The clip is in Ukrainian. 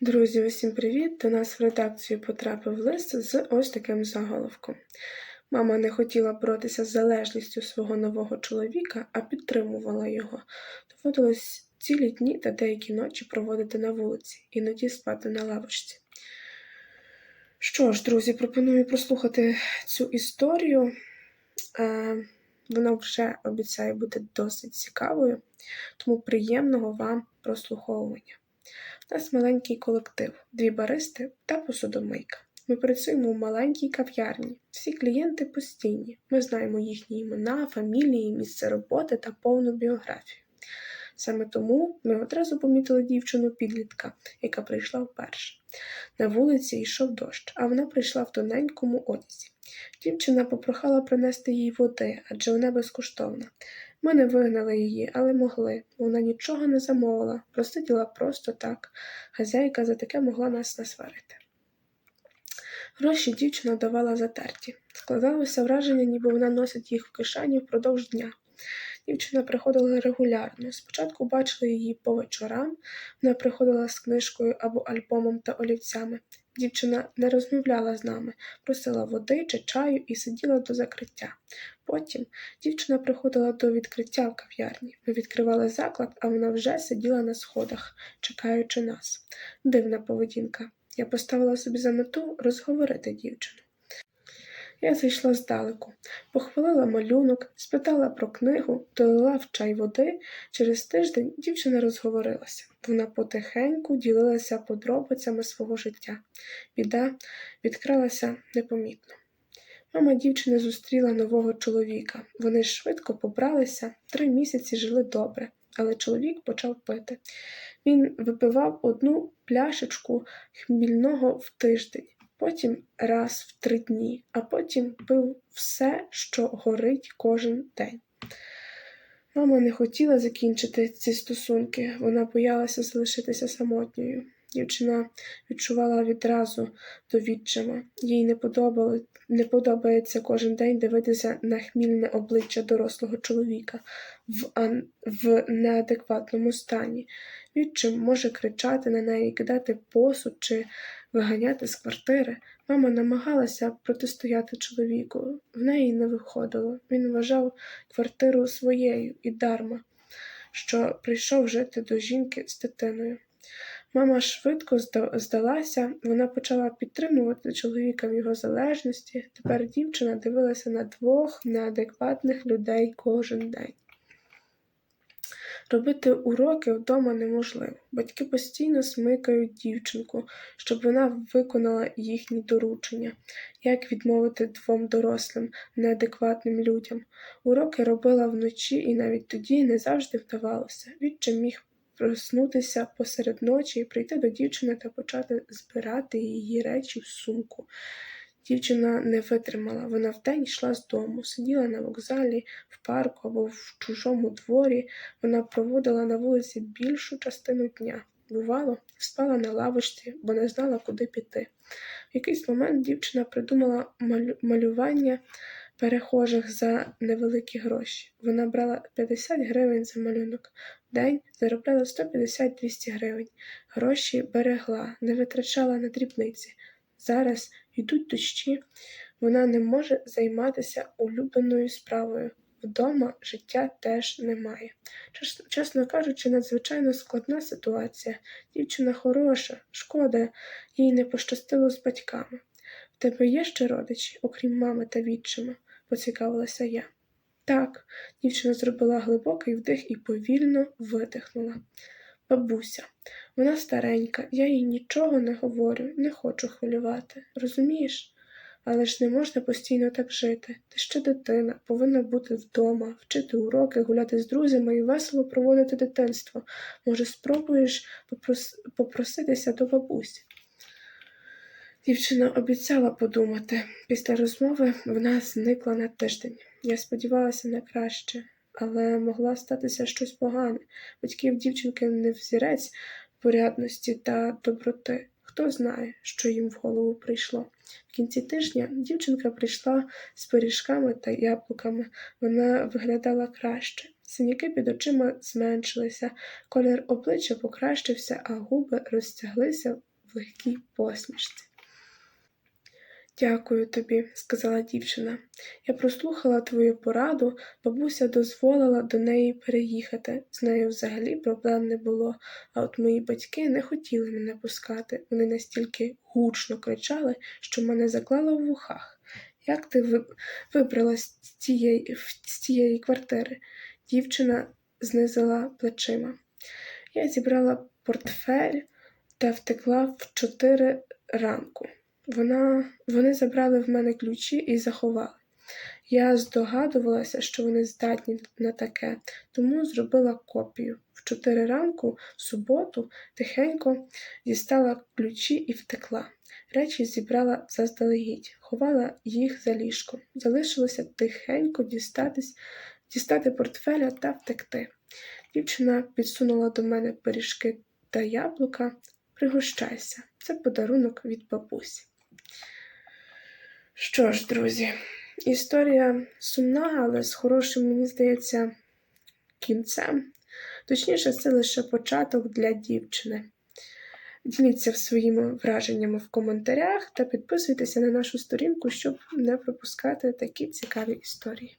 Друзі, усім привіт! До нас в редакцію потрапив лист з ось таким заголовком. Мама не хотіла боротися з залежністю свого нового чоловіка, а підтримувала його. Доводилось цілі дні та деякі ночі проводити на вулиці, іноді спати на лавочці. Що ж, друзі, пропоную прослухати цю історію. Е, Вона вже обіцяє бути досить цікавою, тому приємного вам прослуховування. У нас маленький колектив, дві баристи та посудомийка. Ми працюємо в маленькій кав'ярні. Всі клієнти постійні. Ми знаємо їхні імена, фамілії, місце роботи та повну біографію. Саме тому ми одразу помітили дівчину підлітка, яка прийшла вперше. На вулиці йшов дощ, а вона прийшла в тоненькому одязі. Дівчина попрохала принести їй води, адже вона безкоштовна. Ми не вигнали її, але могли. Вона нічого не замовила, просиділа просто так. Хазяйка за таке могла нас насварити. Гроші дівчина давала затерті. Складалося враження, ніби вона носить їх в кишені впродовж дня. Дівчина приходила регулярно. Спочатку бачили її по вечорам, вона приходила з книжкою або альбомом та олівцями. Дівчина не розмовляла з нами, просила води чи чаю і сиділа до закриття. Потім дівчина приходила до відкриття в кав'ярні. Ми відкривали заклад, а вона вже сиділа на сходах, чекаючи нас. Дивна поведінка. Я поставила собі за мету розговорити дівчину. Я зайшла здалеку, похвалила малюнок, спитала про книгу, долила в чай води. Через тиждень дівчина розговорилася. Вона потихеньку ділилася подробицями свого життя. Біда відкралася непомітно. Мама дівчини зустріла нового чоловіка. Вони швидко побралися, три місяці жили добре, але чоловік почав пити. Він випивав одну пляшечку хмільного в тиждень, потім раз в три дні, а потім пив все, що горить кожен день. Мама не хотіла закінчити ці стосунки, вона боялася залишитися самотньою. Дівчина відчувала відразу до відчима. Їй не, подобало, не подобається кожен день дивитися на хмільне обличчя дорослого чоловіка в, ан, в неадекватному стані. Відчим може кричати на неї, кидати посуд чи виганяти з квартири. Мама намагалася протистояти чоловіку, в неї не виходило. Він вважав квартиру своєю і дарма, що прийшов жити до жінки з дитиною. Мама швидко здалася, вона почала підтримувати чоловіка в його залежності. Тепер дівчина дивилася на двох неадекватних людей кожен день. Робити уроки вдома неможливо. Батьки постійно смикають дівчинку, щоб вона виконала їхні доручення, як відмовити двом дорослим, неадекватним людям. Уроки робила вночі, і навіть тоді не завжди вдавалося. Відчим міг проснутися посеред ночі і прийти до дівчини та почати збирати її речі в сумку. Дівчина не витримала. Вона вдень йшла з дому, сиділа на вокзалі, в парку або в чужому дворі. Вона проводила на вулиці більшу частину дня. Бувало, спала на лавочці, бо не знала, куди піти. В якийсь момент дівчина придумала малю малювання перехожих за невеликі гроші. Вона брала 50 гривень за малюнок. В день заробляла 150-200 гривень. Гроші берегла, не витрачала на дрібниці. Зараз йдуть дощі, вона не може займатися улюбленою справою. Вдома життя теж немає. Чесно кажучи, надзвичайно складна ситуація. Дівчина хороша, шкода, їй не пощастило з батьками. В тебе є ще родичі, окрім мами та відчима? Поцікавилася я. Так, дівчина зробила глибокий вдих і повільно видихнула. Бабуся, вона старенька, я їй нічого не говорю, не хочу хвилювати. Розумієш? Але ж не можна постійно так жити. Ти ще дитина, повинна бути вдома, вчити уроки, гуляти з друзями і весело проводити дитинство. Може, спробуєш попрос... попроситися до бабусі? Дівчина обіцяла подумати. Після розмови вона зникла на тиждень. Я сподівалася на краще, але могла статися щось погане. Батьків дівчинки не взірець порядності та доброти. Хто знає, що їм в голову прийшло. В кінці тижня дівчинка прийшла з пиріжками та яблуками. Вона виглядала краще. Синяки під очима зменшилися, колір обличчя покращився, а губи розтяглися в легкій посмішці. Дякую тобі, сказала дівчина. Я прослухала твою пораду, бабуся дозволила до неї переїхати. З нею взагалі проблем не було, а от мої батьки не хотіли мене пускати. Вони настільки гучно кричали, що мене заклало в вухах. Як ти вибралась з цієї, з цієї квартири? Дівчина знизила плечима. Я зібрала портфель та втекла в чотири ранку. Вона, вони забрали в мене ключі і заховали. Я здогадувалася, що вони здатні на таке, тому зробила копію. В чотири ранку, в суботу, тихенько дістала ключі і втекла. Речі зібрала заздалегідь, ховала їх за ліжком. Залишилося тихенько дістатись, дістати портфеля та втекти. Дівчина підсунула до мене пиріжки та яблука. Пригощайся, це подарунок від бабусі. Що ж, друзі, історія сумна, але з хорошим, мені здається, кінцем. Точніше, це лише початок для дівчини. Діліться своїми враженнями в коментарях та підписуйтеся на нашу сторінку, щоб не пропускати такі цікаві історії.